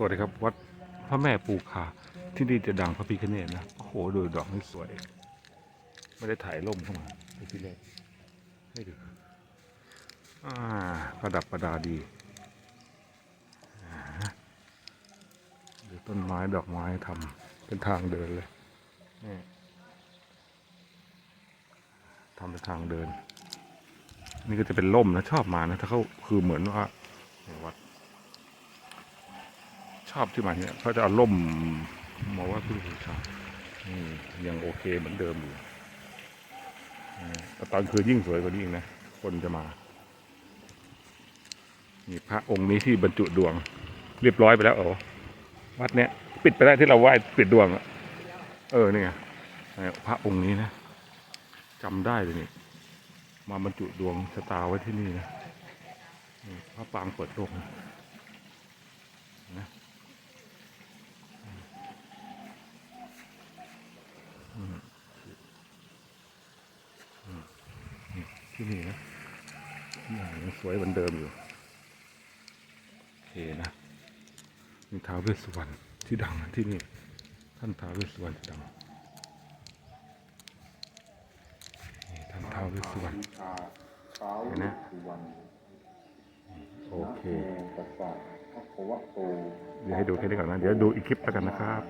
สวัสดีครับ วัดพระแม่ปูคาที่นี่จะดังพระพิฆเนศนะ โอ้โหดูดอกนี่สวย ไม่ได้ถ่ายร่มเข้ามาพระพิฆเนศให้ดูอ่าประดับประดาดีอ่าดูต้นไม้ดอกไม้ทำเป็นทางเดินเลยนี่ทำเป็นทางเดิน นี่ก็จะเป็นร่มนะชอบมานะ ถ้าเขาคือเหมือนว่าในวัด ช อบที่มาเนี่ยเขาจะเอาร่มมาว่าพึ่งบูชาอืมยังโอเคเหมือนเดิมอยู่แต่ตอนคืนยิ่งสวยกว่านี้อีกนะ คนจะมานี่พระองค์นี้ที่บรรจุดวง เรียบร้อยไปแล้วโอ้วัดเนี้ยปิดไปได้ที่เราไหว้ปิดดวงอะเออนี่ไงเนี่ยพระองค์นี้นะจำได้เลยนี่มาบรรจุดวงชะตาไว้ที่นี่นะพระปางเปิดโลกนะอืมอืมนี่ ที่นี่นะยังสวยเหมือนเดิมอยู่โอเคนะมีท้าวเวสสุวรรณที่ดังที่นี่ ท่านท้าวเวสสุวรรณที่ดังนี่ท่านท้าวเวสสุวรรณเห็นนะโอเคเดี๋ยวให้ดูแค่นี้ก่อนนะ เดี๋ยวดูอีกคลิปแล้วกันนะครับ